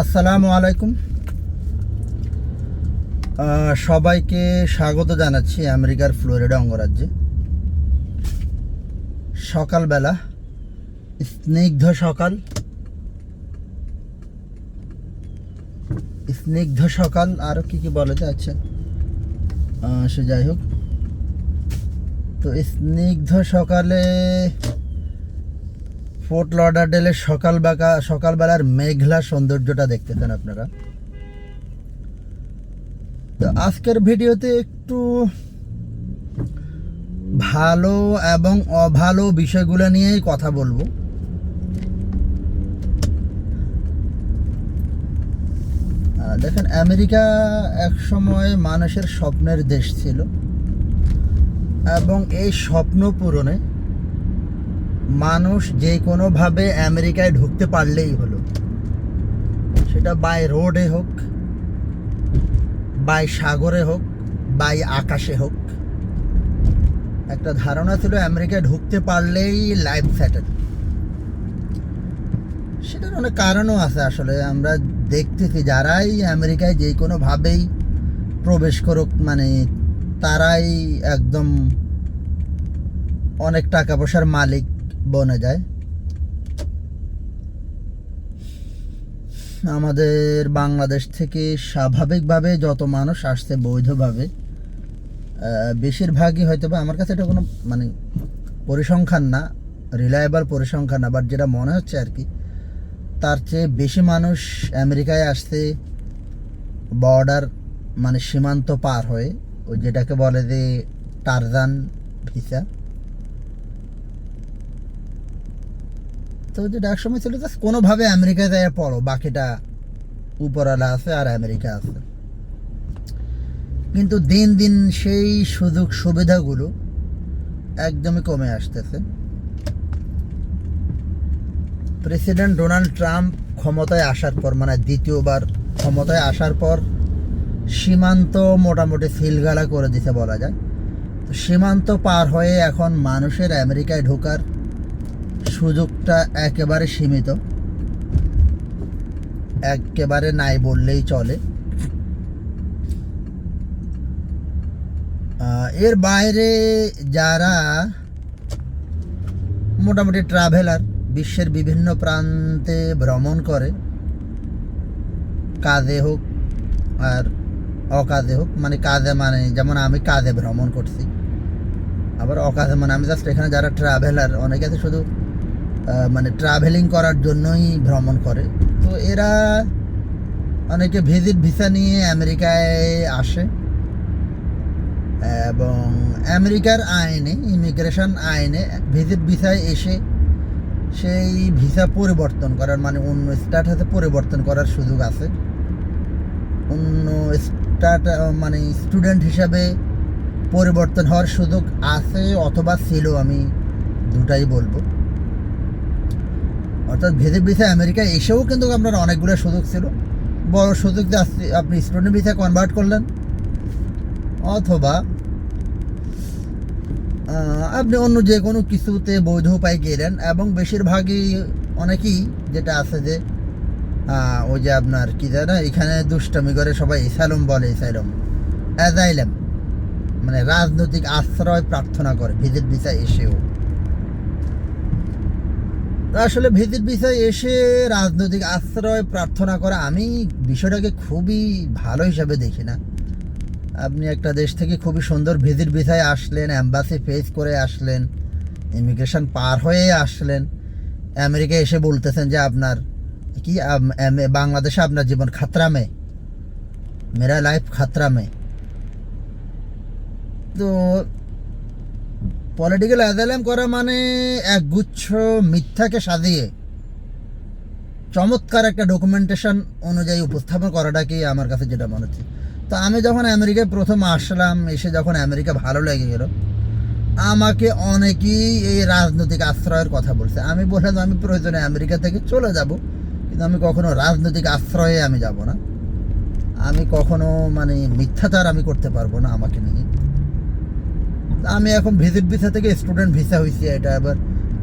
আসসালামু আলাইকুম। সবাইকে স্বাগত জানাচ্ছি আমেরিকার ফ্লোরিডা অঙ্গরাজ্যে। সকালবেলা স্নিগ্ধ সকাল স্নিগ্ধ সকাল আরও কি কি বলা যাচ্ছে আহ, সে যাই হোক। তো স্নিগ্ধ সকালে ফোর্ট লডারডেলের সকালবেলা সকালবেলার মেঘলা সৌন্দর্যটা দেখতে চান আপনারা। তো আজকের ভিডিওতে একটু ভালো এবং অভালো বিষয়গুলো নিয়েই কথা বলব। দেখেন, আমেরিকা এক সময় মানুষের স্বপ্নের দেশ ছিল এবং এই স্বপ্ন পূরণে মানুষ যে কোনোভাবে আমেরিকায় ঢুকতে পারলেই হলো। সেটা বাই রোডে হোক বাই সাগরে হোক বাই আকাশে হোক। একটা ধারণা ছিল আমেরিকায় ঢুকতে পারলেই লাইফ সেটেল সেটার অনেক কারণও আছে আসলে। আমরা দেখতেছি যারাই আমেরিকায় যে কোনোভাবেই প্রবেশ করুক মানে তারাই একদম অনেক টাকা পয়সার মালিক। বনে যায়। আমাদের বাংলাদেশ থেকে স্বাভাবিকভাবে যত মানুষ আসছে বৈধভাবে বেশিরভাগই হয়তো বা আমার কাছে এটা কোনো মানে পরিসংখ্যান না রিলায়েবল পরিসংখ্যান না বাট যেটা মনে হচ্ছে আর কি, তার চেয়ে বেশি মানুষ আমেরিকায় আসছে বর্ডার মানে সীমান্ত পার হয়ে, ওই যেটাকে বলে যে টারজান ভিসা। তো যেটা এক সময় ছিল যে কোনোভাবে আমেরিকায় যায় পড়ো, বাকিটা উপরওয়ালা আছে আর আমেরিকা আছে। কিন্তু দিন দিন সেই সুযোগ সুবিধাগুলো একদমই কমে আসতেছে। প্রেসিডেন্ট ডোনাল্ড ট্রাম্প ক্ষমতায় আসার পর মানে দ্বিতীয়বার ক্ষমতায় আসার পর সীমান্ত মোটামুটি সিলগালা করে দিতে বলা যায়। তো সীমান্ত পার হয়ে এখন মানুষের আমেরিকায় ঢোকার সুযোগটা একেবারে সীমিত। একেবারে নাই বললেই চলে। এর বাইরে যারা মোটামুটি ট্রাভেলার বিশ্বের বিভিন্ন প্রান্তে ভ্রমণ করে, কাজে হোক আর অকাজে হোক মানে কাজে মানে যেমন আমি কাজে ভ্রমণ করছি, আবার অকাজে মানে আমি জাস্ট এখানে যারা ট্রাভেলার অনেকে আছে শুধু মানে ট্রাভেলিং করার জন্যই ভ্রমণ করে। তো এরা অনেকে ভিজিট ভিসা নিয়ে আমেরিকায় আসে। এবং আমেরিকার আইনে ইমিগ্রেশন আইনে ভিজিট ভিসায় এসে সেই ভিসা পরিবর্তন করার মানে অন্য স্ট্যাটাসে পরিবর্তন করার সুযোগ আছে। অন্য স্টার্ট মানে স্টুডেন্ট হিসাবে পরিবর্তন হওয়ার সুযোগ আছে, অথবা ছিল, আমি দুটাই বলব। অর্থাৎ ভেদে ভিসা আমেরিকা এসেও কিন্তু আপনার অনেকগুলো সুযোগ ছিল। বড় সুযোগ যে আসছে- আপনি স্টুডেন্ট ভিসা কনভার্ট করলেন। অথবা আপনি অন্য যে কোনো কিছুতে বৈধ উপায় গেলেন এবং বেশিরভাগই অনেকেই যেটা আছে যে ওই যে আপনার কি জানা, এখানে দুষ্টামি করে সবাই এসাইলম বলে এসাইলম। অ্যাজাইলাম মানে রাজনৈতিক আশ্রয় প্রার্থনা করে ভিজিট ভিসা এসেও। আসলে ভিজিট ভিসায় এসে রাজনৈতিক আশ্রয় প্রার্থনা করা আমি বিষয়টাকে খুবই ভালো হিসাবে দেখি না। আপনি একটা দেশ থেকে খুবই সুন্দর ভিজিট ভিসায় আসলেন অ্যাম্বাসি ফেস করে আসলেন ইমিগ্রেশন পার হয়ে আসলেন আমেরিকা এসে বলতেছেন যে আপনার কি বাংলাদেশে আপনার জীবন খাতরা মে মেরা লাইফ খাতরা মে তো পলিটিক্যাল অ্যাজাইলাম করা মানে একগুচ্ছ মিথ্যাকে সাজিয়ে চমৎকার একটা ডকুমেন্টেশন অনুযায়ী উপস্থাপন করাটাকেই আমার কাছে যেটা মনে হচ্ছে। তো আমি যখন আমেরিকায় প্রথম আসলাম, এসে যখন আমেরিকা ভালো লেগে গেল, আমাকে অনেকেই এই রাজনৈতিক আশ্রয়ের কথা বলছে। আমি বললাম, আমি প্রয়োজনে আমেরিকা থেকে চলে যাব, কিন্তু আমি কখনো রাজনৈতিক আশ্রয়ে আমি যাব না। আমি কখনো মানে মিথ্যাচার আমি করতে পারব না আমাকে নিয়ে। আমি এখন ভিজিট ভিসা থেকে স্টুডেন্ট ভিসা হয়েছি এটা এবার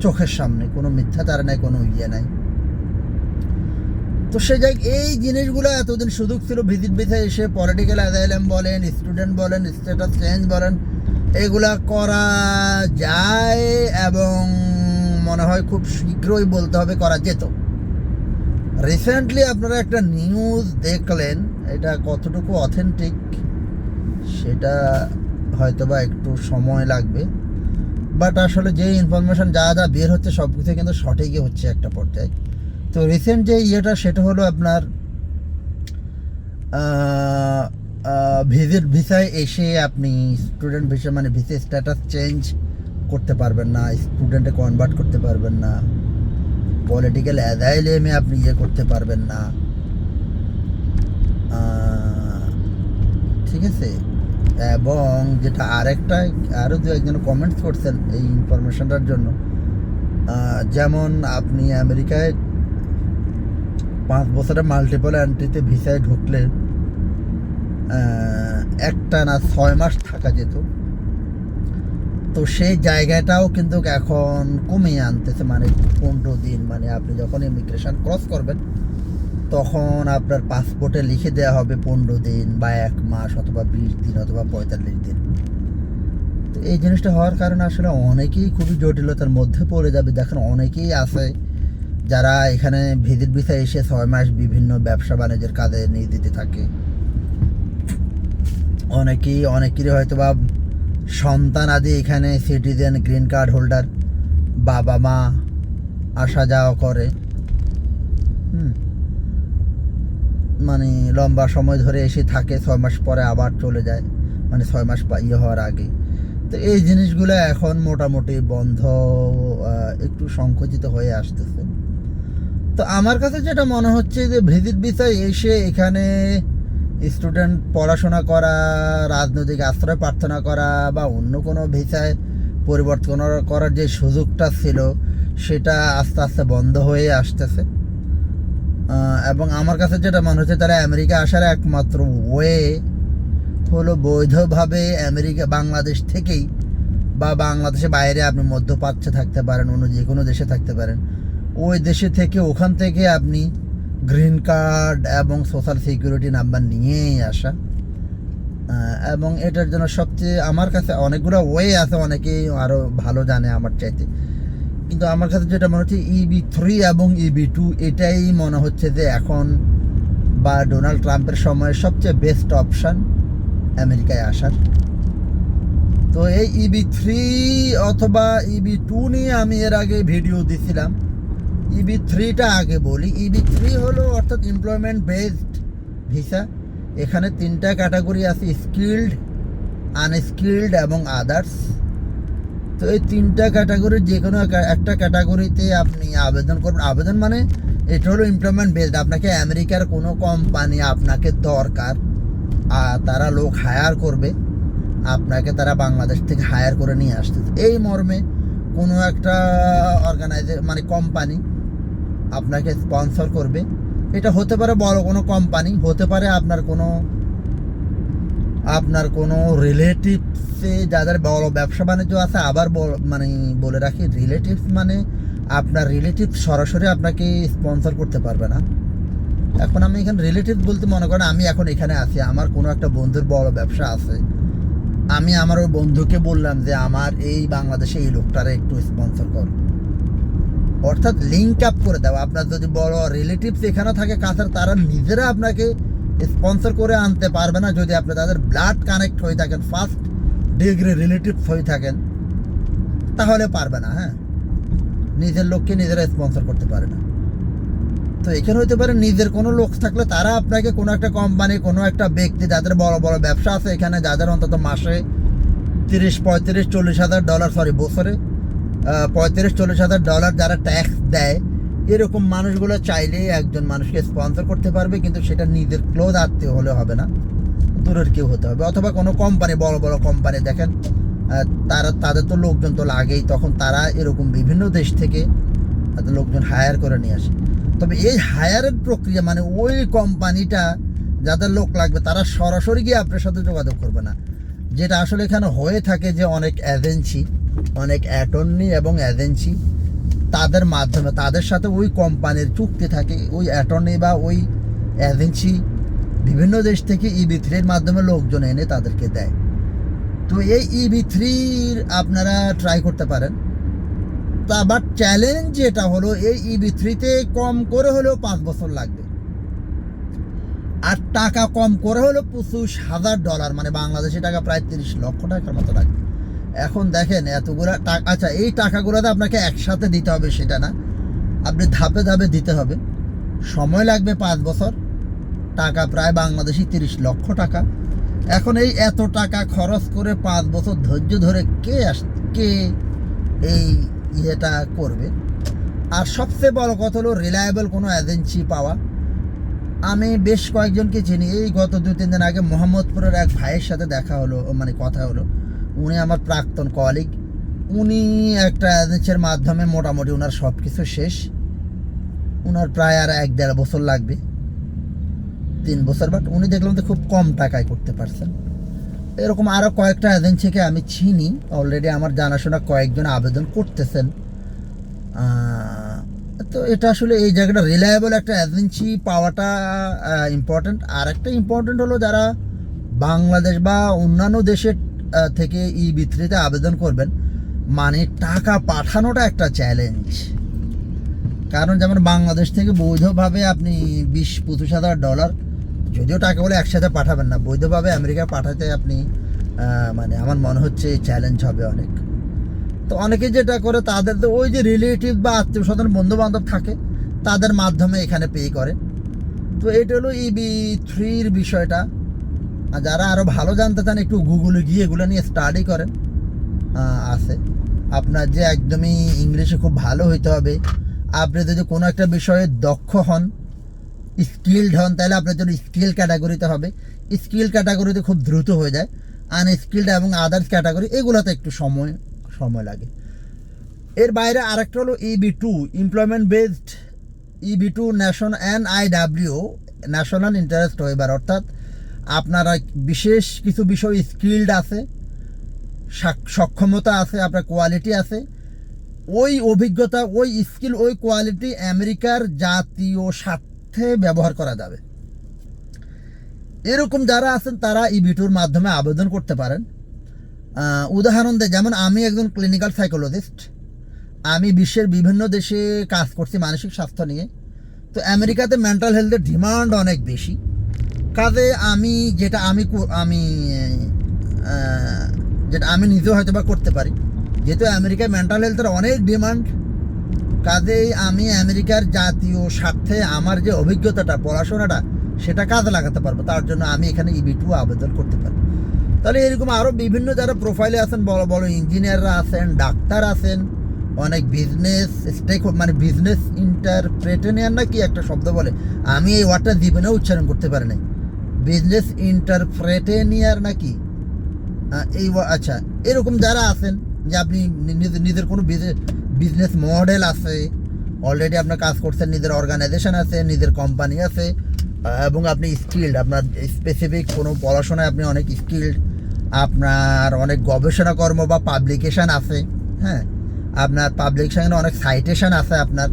চোখের সামনে। কোনো মিথ্যা মিথ্যাচার নাই, কোনো ইয়ে নাই। তো সে যাই, এই জিনিসগুলো এতদিন সুযোগ ছিল ভিজিট ভিসা এসে পলিটিক্যাল অ্যাজাইলাম বলেন স্টুডেন্ট বলেন স্ট্যাটাস চেঞ্জ বলেন, এগুলা করা যায় এবং মনে হয় খুব শীঘ্রই বলতে হবে, করা যেত। রিসেন্টলি আপনারা একটা নিউজ দেখলেন, এটা কতটুকু অথেন্টিক সেটা হয়তোবা একটু সময় লাগবে। বাট আসলে যে ইনফরমেশন যা যা বের হচ্ছে সব কিছু কিন্তু সঠিকই হচ্ছে একটা পর্যায়ে। তো রিসেন্ট যে ইয়েটা সেটা হলো আপনার ভিজিট ভিসায় এসে আপনি স্টুডেন্ট ভিসা মানে ভিসা স্ট্যাটাস চেঞ্জ করতে পারবেন না স্টুডেন্টে কনভার্ট করতে পারবেন না পলিটিক্যাল অ্যাজাইলেমে আপনি ইয়ে করতে পারবেন না। ঠিক আছে? এবং যেটা আরেকটা আরও দু একজন কমেন্টস করছেন এই ইনফরমেশনটার জন্য যেমন আপনি আমেরিকায় পাঁচ বছরের মাল্টিপল এন্ট্রিতে ভিসায় ঢুকলে একটা না ছয় মাস থাকা যেত। তো সেই জায়গাটাও কিন্তু এখন কমিয়ে আনতেছে মানে পনেরো দিন মানে আপনি যখন ইমিগ্রেশন ক্রস করবেন তখন আপনার পাসপোর্টে লিখে দেওয়া হবে পনেরো দিন বা এক মাস অথবা বিশ দিন অথবা পঁয়তাল্লিশ দিন। তো এই জিনিসটা হওয়ার কারণে আসলে অনেকেই খুবই জটিলতার মধ্যে পড়ে যাবে। দেখেন অনেকেই আছে যারা এখানে ভিজিট ভিসা এসে ছয় মাস বিভিন্ন ব্যবসা বাণিজ্যের কাজে নিয়ে দিতে থাকে। অনেকেই, অনেকেরই হয়তো বা সন্তান আদি এখানে সিটিজেন গ্রিন কার্ড হোল্ডার বাবা মা আসা যাওয়া করে। হুম। মানে লম্বা সময় ধরে এসে থাকে, ছয় মাস পরে আবার চলে যায় মানে ছয় মাস ইয়ে হওয়ার আগে। তো এই জিনিসগুলো এখন মোটামুটি বন্ধ একটু সংকুচিত হয়ে আসতেছে। তো আমার কাছে যেটা মনে হচ্ছে যে ভিজিট ভিসায় এসে এখানে স্টুডেন্ট পড়াশোনা করা, রাজনৈতিক আশ্রয় প্রার্থনা করা বা অন্য কোনো ভিসায় পরিবর্তন করার যে সুযোগটা ছিল, সেটা আস্তে আস্তে বন্ধ হয়ে আসতেছে। এবং আমার কাছে যেটা মনে হচ্ছে তারা আমেরিকা আসার একমাত্র ওয়ে হলো বৈধভাবে আমেরিকা, বাংলাদেশ থেকেই বা বাংলাদেশের বাইরে আপনি মধ্যপ্রাচ্যে থাকতে পারেন, অন্য যে কোনো দেশে থাকতে পারেন। ওই দেশে থেকে ওখান থেকে আপনি গ্রিন কার্ড এবং সোশ্যাল সিকিউরিটি নাম্বার নিয়েই আসা। এবং এটার জন্য সবচেয়ে আমার কাছে অনেকগুলো ওয়ে আছে, অনেকেই আরও ভালো জানে আমার চাইতে। কিন্তু আমার কাছে যেটা মনে হচ্ছে ইবি থ্রি এবং ইবি টু এটাই মনে হচ্ছে যে এখন বা ডোনাল্ড ট্রাম্পের সময় সবচেয়ে বেস্ট অপশান আমেরিকায় আসার। তো এই ইবি থ্রি অথবা ইবি টু নিয়ে আমি এর আগে ভিডিও দিছিলাম। ইবি থ্রিটা আগে বলি ইবি থ্রি হলো অর্থাৎ এমপ্লয়মেন্ট বেসড ভিসা এখানে তিনটা ক্যাটাগরি আছে স্কিল্ড আনস্কিল্ড এবং আদার্স তো এই তিনটা ক্যাটাগরির যে কোনো একটা- ক্যাটাগরিতে আপনি আবেদন করবেন। আবেদন মানে এটা হলো এমপ্লয়মেন্ট বেসড আপনাকে আমেরিকার কোনো কোম্পানি আপনাকে দরকার আর তারা লোক হায়ার করবে, আপনাকে তারা বাংলাদেশ থেকে হায়ার করে নিয়ে আসতেছে এই মর্মে কোনো একটা অর্গানাইজে মানে কোম্পানি আপনাকে স্পন্সর করবে। এটা হতে পারে বড় কোনো কোম্পানি হতে পারে আপনার কোনো আপনার কোনো রিলেটিভসে যাদের বড় ব্যবসা বাণিজ্য আছে, আবার মানে বলে রাখি রিলেটিভস মানে আপনার রিলেটিভ সরাসরি আপনাকে স্পন্সর করতে পারবে না। এখন আমি এখানে রিলেটিভ বলতে মনে করেন, আমি এখন এখানে আছি, আমার কোনো একটা বন্ধুর বড় ব্যবসা আছে। আমি আমার ওই বন্ধুকে বললাম যে, আমার এই বাংলাদেশে এই লোকটারে একটু স্পন্সর কর। অর্থাৎ লিঙ্ক আপ করে দাও। আপনার যদি বড় রিলেটিভস এখানে থাকে কাছের, তারা নিজেরা আপনাকে স্পন্সর করে আনতে পারবে না যদি আপনি তাদের ব্লাড কানেক্ট হয়ে থাকেন ফার্স্ট ডিগ্রি রিলেটিভস হয়ে থাকেন, তাহলে পারবে না হ্যাঁ? নিজের লোককে নিজেরা স্পন্সর করতে পারে না। তো এখানে হতে পারে নিজের কোনো লোক থাকলে তারা আপনাকে কোনো একটা কোম্পানি কোনো একটা ব্যক্তি, যাদের বড় বড় ব্যবসা আছে এখানে, যাদের অন্তত মাসে তিরিশ, পঁয়ত্রিশ, চল্লিশ হাজার ডলার সরি বছরে পঁয়ত্রিশ, চল্লিশ হাজার ডলার যারা ট্যাক্স দেয় এরকম মানুষগুলো চাইলে একজন মানুষকে স্পন্সর করতে পারবে, কিন্তু সেটা নিজের ক্লোজ আত্মীয় হলে হবে না। দূরের কেউ হতে হবে। অথবা কোনো কোম্পানি বড় বড় কোম্পানি দেখেন তারা, তাদের তো লোকজন তো লাগেই, তখন তারা এরকম বিভিন্ন দেশ থেকে লোকজন হায়ার করে নিয়ে আসে। তবে এই হায়ারের প্রক্রিয়া মানে ওই কোম্পানিটা যাদের লোক লাগবে, তারা সরাসরি গিয়ে আপনার সাথে যোগাযোগ করবে না। যেটা আসলে এখানে হয়ে থাকে যে অনেক এজেন্সি অনেক অ্যাটর্নি এবং এজেন্সি তাদের মাধ্যমে, তাদের সাথে ওই কোম্পানির চুক্তি থাকে, ওই অ্যাটর্নি বা ওই এজেন্সি বিভিন্ন দেশ থেকে ইবি থ্রির মাধ্যমে লোকজন এনে তাদেরকে দেয়। তো এই ইবি থ্রির আপনারা ট্রাই করতে পারেন। তা বাট চ্যালেঞ্জ যেটা হলো, এই ইবি থ্রিতে কম করে হলেও পাঁচ বছর লাগবে। আর টাকা কম করে হলেও পঁচিশ হাজার ডলার মানে বাংলাদেশি টাকা প্রায় তিরিশ লক্ষ টাকার মতো লাগবে। এখন দেখেন এতগুলা টাকা আচ্ছা এই টাকাগুলোতে আপনাকে একসাথে দিতে হবে সেটা না। আপনি ধাপে ধাপে দিতে হবে। সময় লাগবে পাঁচ বছর। টাকা প্রায় বাংলাদেশি তিরিশ লক্ষ টাকা। এখন এই এত টাকা খরচ করে পাঁচ বছর ধৈর্য ধরে কে আস কে এই ইয়েটা করবে? আর সবচেয়ে বড় কথা হলো রিলায়েবল কোনো এজেন্সি পাওয়া। আমি বেশ কয়েকজনকে চিনি। এই গত দু তিন দিন আগে মোহাম্মদপুরের এক ভাইয়ের সাথে দেখা হলো মানে কথা হলো। উনি আমার প্রাক্তন কলিগ উনি একটা এজেন্সির মাধ্যমে মোটামুটি ওনার সব কিছু শেষ। ওনার প্রায় আর এক দেড় বছর লাগবে। তিন বছর বাট উনি দেখলাম তো খুব কম টাকায় করতে পারছেন। এরকম আরও কয়েকটা এজেন্সিকে আমি চিনি। অলরেডি আমার জানাশোনা কয়েকজন আবেদন করতেছেন। তো এটা আসলে এই জায়গাটা রিলায়েবল একটা এজেন্সি পাওয়াটা ইম্পর্ট্যান্ট আর একটা ইম্পর্ট্যান্ট হলো যারা বাংলাদেশ বা অন্যান্য দেশের থেকে ই বিত্রিতে আবেদন করবেন। মানে টাকা পাঠানোটা একটা চ্যালেঞ্জ কারণ যেমন বাংলাদেশ থেকে বৈধভাবে আপনি বিশ, পঁচিশ হাজার ডলার যদিও টাকা বলে একসাথে পাঠাবেন না, বৈধভাবে আমেরিকা পাঠাতে আপনি মানে আমার মনে হচ্ছে চ্যালেঞ্জ হবে অনেক। তো অনেকে যেটা করে, তাদের তো ওই যে রিলেটিভ বা আত্মীয় স্বজন বন্ধু বান্ধব থাকে, তাদের মাধ্যমে এখানে পে করে। তো এটা হলো ইবি থ্রির বিষয়টা। আর যারা আরও ভালো জানতে চান, একটু গুগলে গিয়ে এগুলো নিয়ে স্টাডি করেন। আছে। আপনার যে একদমই ইংলিশে খুব ভালো হইতে হবে। আপনি যদি কোনো একটা বিষয়ে দক্ষ হন স্কিল্ড হন, তাহলে আপনার জন্য স্কিল ক্যাটাগরিতে হবে। স্কিল ক্যাটাগরিতে খুব দ্রুত হয়ে যায়। আনস্কিল্ড এবং আদার্স ক্যাটাগরি এগুলোতে একটু সময় সময় লাগে। এর বাইরে আরেকটা হলো EB two employment based EB two nation N I W national interest waiver অর্থাৎ আপনারা বিশেষ কিছু বিষয় স্কিল্ড আছে সক্ষমতা আছে, আপনার কোয়ালিটি আছে, ওই অভিজ্ঞতা, ওই স্কিল ওই কোয়ালিটি আমেরিকার জাতীয় স্বার্থে ব্যবহার করা যাবে। এরকম যারা আছেন, তারা এই বিটুর মাধ্যমে আবেদন করতে পারেন। উদাহরণ দেয়, যেমন আমি একজন ক্লিনিক্যাল সাইকোলজিস্ট আমি বিশ্বের বিভিন্ন দেশে কাজ করছি মানসিক স্বাস্থ্য নিয়ে। তো আমেরিকাতে মেন্টাল হেলথের ডিমান্ড অনেক বেশি। কাজে আমি যেটা আমি আমি যেটা আমি নিজেও হয়তো বা করতে পারি। যেহেতু আমেরিকায় মেন্টাল হেলথের অনেক ডিমান্ড কাজেই আমি আমেরিকার জাতীয় স্বার্থে আমার যে অভিজ্ঞতাটা, পড়াশোনাটা, সেটা কাজে লাগাতে পারব। তার জন্য আমি এখানে ইবি টু আবেদন করতে পারি। তাহলে এরকম আরও বিভিন্ন যারা প্রোফাইলে আছেন বড় বড় ইঞ্জিনিয়াররা আছেন, ডাক্তার আছেন, অনেক বিজনেস স্টেক মানে বিজনেস ইন্টারপ্রেটেনিয়ার না কি একটা শব্দ বলে, আমি এই ওয়ার্ডটা জীবনেও উচ্চারণ করতে পারি নাই। বিজনেস ইন্টারপ্রেটেনিয়ার নাকি? এই আচ্ছা এরকম যারা আছেন, যে আপনি নিজের কোনো বিজনেস মডেল আছে অলরেডি আপনার কাজ করছেন, নিজের অর্গানাইজেশন আছে, নিজের কোম্পানি আছে এবং আপনি স্কিল্ড আপনার স্পেসিফিক কোনো পড়াশোনায় আপনি অনেক স্কিল্ড আপনার অনেক গবেষণা কর্ম বা পাবলিকেশান আছে হ্যাঁ? আপনার পাবলিকেশনে অনেক সাইটেশান আছে আপনার,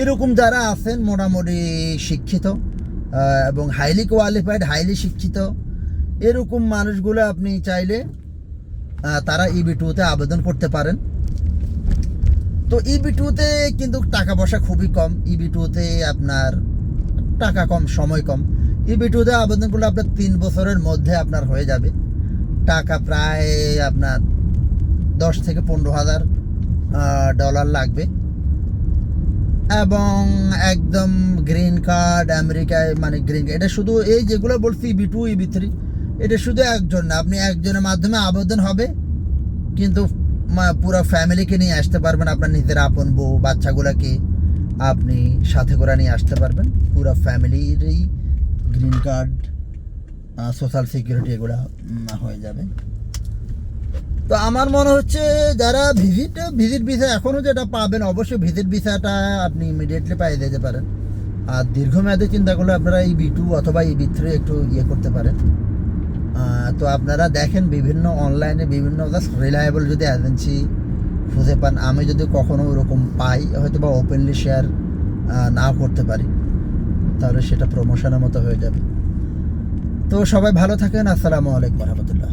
এরকম যারা আছেন মোটামুটি শিক্ষিত এবং হাইলি কোয়ালিফাইড হাইলি শিক্ষিত এরকম মানুষগুলো আপনি চাইলে তারা ইবি টুতে আবেদন করতে পারেন। তো ইবি টুতে কিন্তু টাকা পয়সা খুবই কম। ইবি টুতে আপনার টাকা কম, সময় কম। ইবি টুতে আবেদন করলে আপনার তিন বছরের মধ্যে আপনার হয়ে যাবে। টাকা প্রায় আপনার দশ থেকে পনেরো হাজার ডলার লাগবে। এবং একদম গ্রিন কার্ড আমেরিকায় মানে গ্রিন এটা শুধু এই যেগুলো বলছি বি টু ইবি থ্রি এটা শুধু একজন না। আপনি একজনের মাধ্যমে আবেদন হবে, কিন্তু পুরো ফ্যামিলিকে নিয়ে আসতে পারবেন। আপনার নিজের আপন বউ, বাচ্চাগুলোকে আপনি সাথে করে নিয়ে আসতে পারবেন। পুরো ফ্যামিলিরই গ্রিন কার্ড সোশ্যাল সিকিউরিটি এগুলো হয়ে যাবে। তো আমার মনে হচ্ছে যারা ভিজিট ভিজিট ভিসা এখনও যেটা পাবেন, অবশ্যই ভিজিট ভিসাটা আপনি ইমিডিয়েটলি পাই যেতে পারেন। আর দীর্ঘমেয়াদে চিন্তা করলে আপনারা এই বি টু অথবা এই বি থ্রি একটু ইয়ে করতে পারেন। তো আপনারা দেখেন বিভিন্ন অনলাইনে বিভিন্ন জাস্ট রিলায়েবল যদি এজেন্সি খুঁজে পান, আমি যদি কখনো ওরকম পাই হয়তো বা ওপেনলি শেয়ার না করতে পারি। তাহলে সেটা প্রমোশনের মতো হয়ে যাবে। তো সবাই ভালো থাকেন, আসসালামু আলাইকুম রহমতুল্লাহ।